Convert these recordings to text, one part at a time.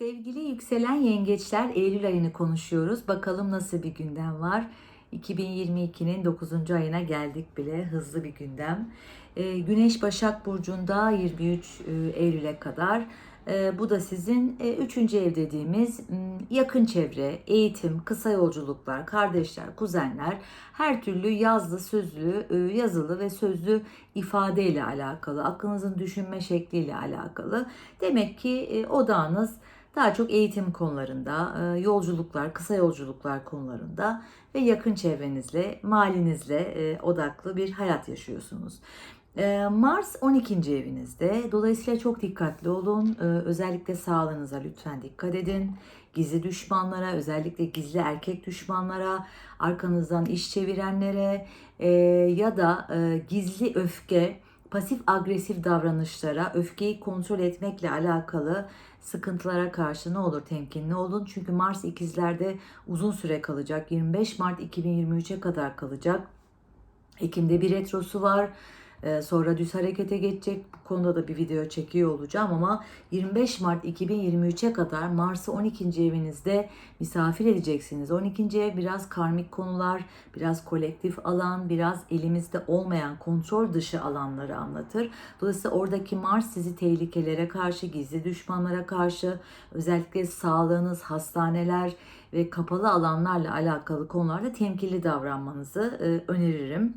Sevgili yükselen yengeçler Eylül ayını konuşuyoruz. Bakalım nasıl bir gündem var. 2022'nin 9. ayına geldik bile. Hızlı bir gündem. Ee, Güneş Başak Burcu'nda 23 e, Eylül'e kadar. Ee, bu da sizin 3. ev dediğimiz yakın çevre, eğitim, kısa yolculuklar, kardeşler, kuzenler, her türlü yazılı, sözlü, e, yazılı ve sözlü ifadeyle alakalı, aklınızın düşünme şekliyle alakalı. Demek ki e, odağınız daha çok eğitim konularında, e, yolculuklar, kısa yolculuklar konularında ve yakın çevrenizle, malinizle e, odaklı bir hayat yaşıyorsunuz. E, Mars 12. evinizde. Dolayısıyla çok dikkatli olun. Özellikle sağlığınıza lütfen dikkat edin. Gizli düşmanlara, özellikle gizli erkek düşmanlara, arkanızdan iş çevirenlere ya da gizli öfke, pasif agresif davranışlara, öfkeyi kontrol etmekle alakalı sıkıntılara karşı ne olur temkinli olun. Çünkü Mars ikizlerde uzun süre kalacak. 25 Mart 2023'e kadar kalacak. Ekim'de bir retrosu var. Ee, Sonra düz harekete geçecek. Bu konuda da bir video çekiyor olacağım ama 25 Mart 2023'e kadar Mars'ı 12. evinizde misafir edeceksiniz. 12. ev biraz karmik konular, biraz kolektif alan, biraz elimizde olmayan kontrol dışı alanları anlatır. Dolayısıyla oradaki Mars sizi tehlikelere karşı, gizli düşmanlara karşı, özellikle sağlığınız, hastaneler ve kapalı alanlarla alakalı konularda temkinli davranmanızı e, öneririm.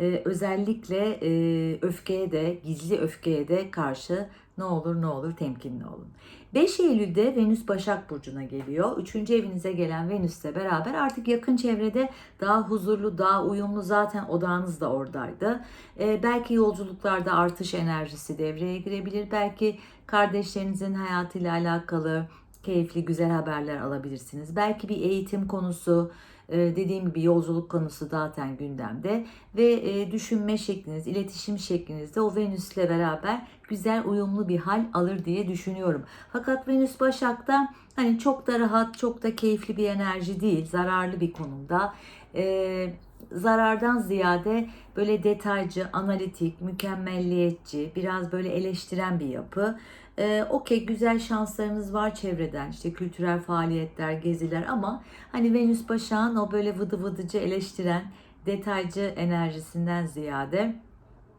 Ee, özellikle e, öfkeye de, gizli öfkeye de karşı ne olur ne olur temkinli olun. 5 Eylül'de Venüs Başak Burcu'na geliyor. 3. evinize gelen Venüs'le beraber artık yakın çevrede daha huzurlu, daha uyumlu zaten odağınız da oradaydı. Ee, belki yolculuklarda artış enerjisi devreye girebilir. Belki kardeşlerinizin hayatıyla alakalı keyifli, güzel haberler alabilirsiniz. Belki bir eğitim konusu, e, dediğim gibi yolculuk konusu zaten gündemde. Ve e, düşünme şekliniz, iletişim şeklinizde o Venüs'le beraber güzel uyumlu bir hal alır diye düşünüyorum. Fakat Venüs Başak'ta hani çok da rahat, çok da keyifli bir enerji değil, zararlı bir konumda. E, zarardan ziyade böyle detaycı, analitik, mükemmelliyetçi, biraz böyle eleştiren bir yapı. Ee, Okey güzel şanslarınız var çevreden işte kültürel faaliyetler, geziler ama hani Venüs Başak'ın o böyle vıdı vıdıcı eleştiren detaycı enerjisinden ziyade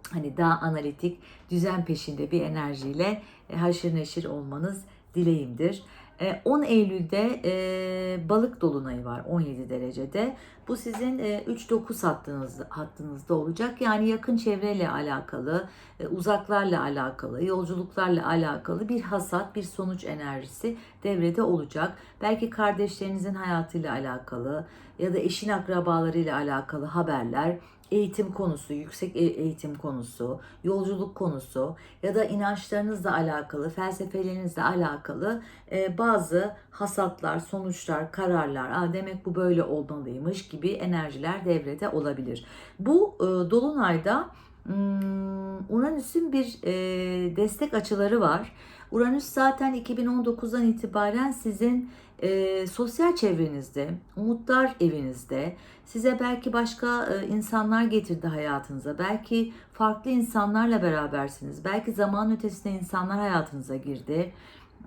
hani daha analitik, düzen peşinde bir enerjiyle e, haşır neşir olmanız dileğimdir. E, 10 Eylül'de e, balık dolunayı var 17 derecede. Bu sizin e, 3-9 hattınız, hattınızda olacak. Yani yakın çevreyle alakalı, e, uzaklarla alakalı, yolculuklarla alakalı bir hasat, bir sonuç enerjisi devrede olacak. Belki kardeşlerinizin hayatıyla alakalı ya da eşin akrabalarıyla alakalı haberler, eğitim konusu, yüksek e- eğitim konusu, yolculuk konusu ya da inançlarınızla alakalı, felsefelerinizle alakalı e, bazı hasatlar, sonuçlar, kararlar, Aa, demek bu böyle olmalıymış gibi enerjiler devrede olabilir. Bu e, dolunayda hmm, Uranüs'ün bir e, destek açıları var. Uranüs zaten 2019'dan itibaren sizin e, sosyal çevrenizde, umutlar evinizde, size belki başka e, insanlar getirdi hayatınıza, belki farklı insanlarla berabersiniz, belki zaman ötesinde insanlar hayatınıza girdi.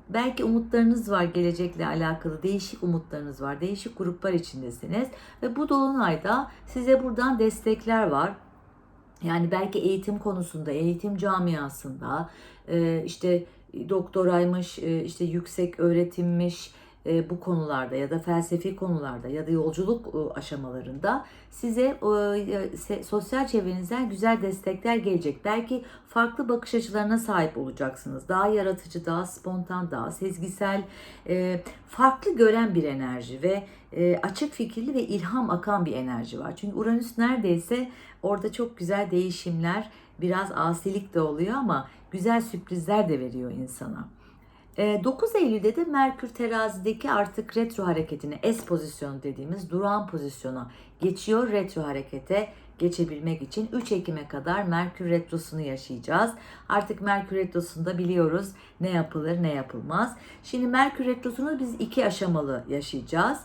Belki umutlarınız var gelecekle alakalı, değişik umutlarınız var, değişik gruplar içindesiniz ve bu dolunayda size buradan destekler var. Yani belki eğitim konusunda, eğitim camiasında, işte doktoraymış, işte yüksek öğretimmiş, e, bu konularda ya da felsefi konularda ya da yolculuk e, aşamalarında size e, sosyal çevrenizden güzel destekler gelecek. Belki farklı bakış açılarına sahip olacaksınız. Daha yaratıcı, daha spontan, daha sezgisel, farklı gören bir enerji ve açık fikirli ve ilham akan bir enerji var. Çünkü Uranüs neredeyse orada çok güzel değişimler, biraz asilik de oluyor ama güzel sürprizler de veriyor insana. E, 9 Eylül'de de Merkür terazideki artık retro hareketine S pozisyonu dediğimiz durağan pozisyona geçiyor. Retro harekete geçebilmek için 3 Ekim'e kadar Merkür retrosunu yaşayacağız. Artık Merkür retrosunda biliyoruz ne yapılır ne yapılmaz. Şimdi Merkür retrosunu biz iki aşamalı yaşayacağız.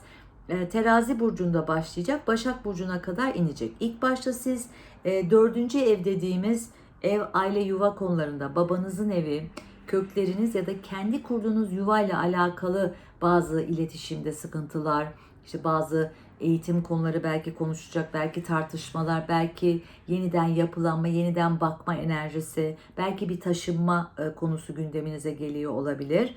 E, Terazi burcunda başlayacak, Başak burcuna kadar inecek. İlk başta siz e, dördüncü ev dediğimiz ev, aile, yuva konularında babanızın evi, kökleriniz ya da kendi kurduğunuz yuvayla alakalı bazı iletişimde sıkıntılar, işte bazı eğitim konuları belki konuşacak, belki tartışmalar, belki yeniden yapılanma, yeniden bakma enerjisi, belki bir taşınma e, konusu gündeminize geliyor olabilir.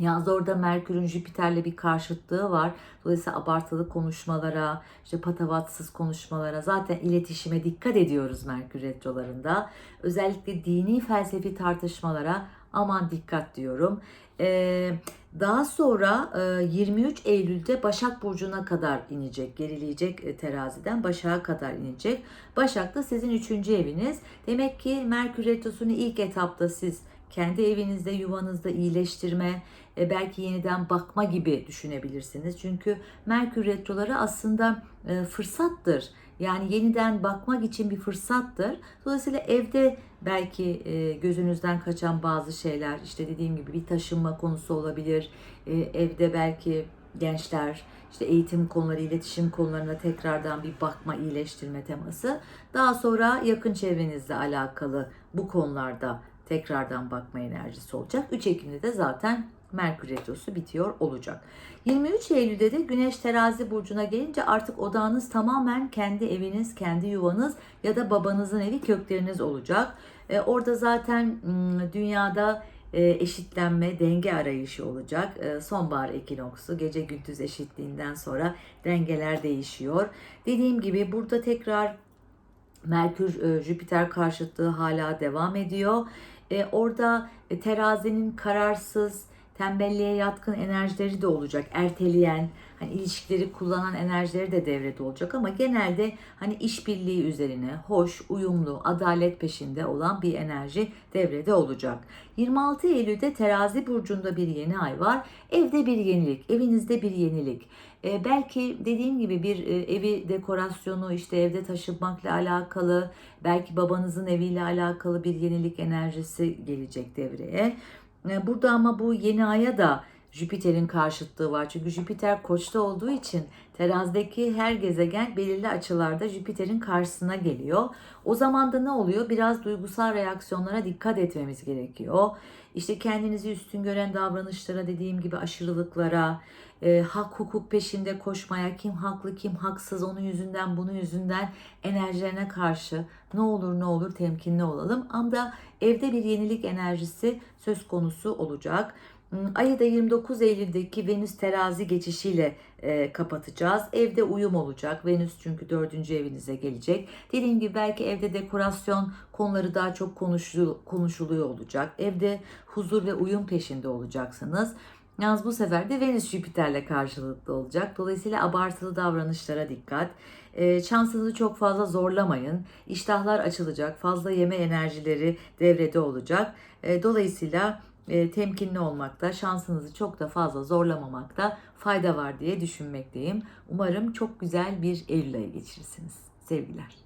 Yalnız orada Merkür'ün Jüpiter'le bir karşıtlığı var. Dolayısıyla abartılı konuşmalara, işte patavatsız konuşmalara, zaten iletişime dikkat ediyoruz Merkür retrolarında. Özellikle dini felsefi tartışmalara aman dikkat diyorum. Ee, daha sonra e, 23 Eylül'de Başak Burcu'na kadar inecek, gerileyecek e, teraziden Başak'a kadar inecek. Başak da sizin üçüncü eviniz. Demek ki Merkür Retrosu'nu ilk etapta siz kendi evinizde, yuvanızda iyileştirme, e, belki yeniden bakma gibi düşünebilirsiniz. Çünkü Merkür retroları aslında e, fırsattır. Yani yeniden bakmak için bir fırsattır. Dolayısıyla evde belki e, gözünüzden kaçan bazı şeyler, işte dediğim gibi bir taşınma konusu olabilir. E, evde belki gençler işte eğitim konuları, iletişim konularına tekrardan bir bakma, iyileştirme teması. Daha sonra yakın çevrenizle alakalı bu konularda tekrardan bakma enerjisi olacak. 3 Ekim'de de zaten Merkür Retrosu bitiyor olacak. 23 Eylül'de de Güneş Terazi Burcu'na gelince artık odağınız tamamen kendi eviniz, kendi yuvanız ya da babanızın evi kökleriniz olacak. E, orada zaten dünyada e, eşitlenme, denge arayışı olacak. E, sonbahar ekinoksu, gece gündüz eşitliğinden sonra dengeler değişiyor. Dediğim gibi burada tekrar Merkür e, Jüpiter karşıtlığı hala devam ediyor. Orada terazinin kararsız, tembelliğe yatkın enerjileri de olacak. Erteleyen, hani ilişkileri kullanan enerjileri de devrede olacak ama genelde hani işbirliği üzerine hoş, uyumlu, adalet peşinde olan bir enerji devrede olacak. 26 Eylül'de Terazi burcunda bir yeni ay var. Evde bir yenilik, evinizde bir yenilik. E, belki dediğim gibi bir e, evi dekorasyonu işte evde taşınmakla alakalı, belki babanızın eviyle alakalı bir yenilik enerjisi gelecek devreye. E, burada ama bu yeni aya da Jüpiter'in karşıtlığı var. Çünkü Jüpiter koçta olduğu için terazdaki her gezegen belirli açılarda Jüpiter'in karşısına geliyor. O zaman da ne oluyor? Biraz duygusal reaksiyonlara dikkat etmemiz gerekiyor. İşte kendinizi üstün gören davranışlara dediğim gibi aşırılıklara, e, hak hukuk peşinde koşmaya, kim haklı kim haksız onun yüzünden bunun yüzünden enerjilerine karşı ne olur ne olur temkinli olalım. Ama evde bir yenilik enerjisi söz konusu olacak. Ayı da 29 Eylül'deki Venüs terazi geçişiyle e, kapatacağız. Evde uyum olacak. Venüs çünkü dördüncü evinize gelecek. Dediğim gibi belki evde dekorasyon konuları daha çok konuşuluyor, konuşuluyor olacak. Evde huzur ve uyum peşinde olacaksınız. Yalnız bu sefer de Venüs Jüpiter'le karşılıklı olacak. Dolayısıyla abartılı davranışlara dikkat. E, şansınızı çok fazla zorlamayın. İştahlar açılacak. Fazla yeme enerjileri devrede olacak. E, dolayısıyla e, temkinli olmakta, şansınızı çok da fazla zorlamamakta fayda var diye düşünmekteyim. Umarım çok güzel bir Eylül ayı geçirirsiniz. Sevgiler.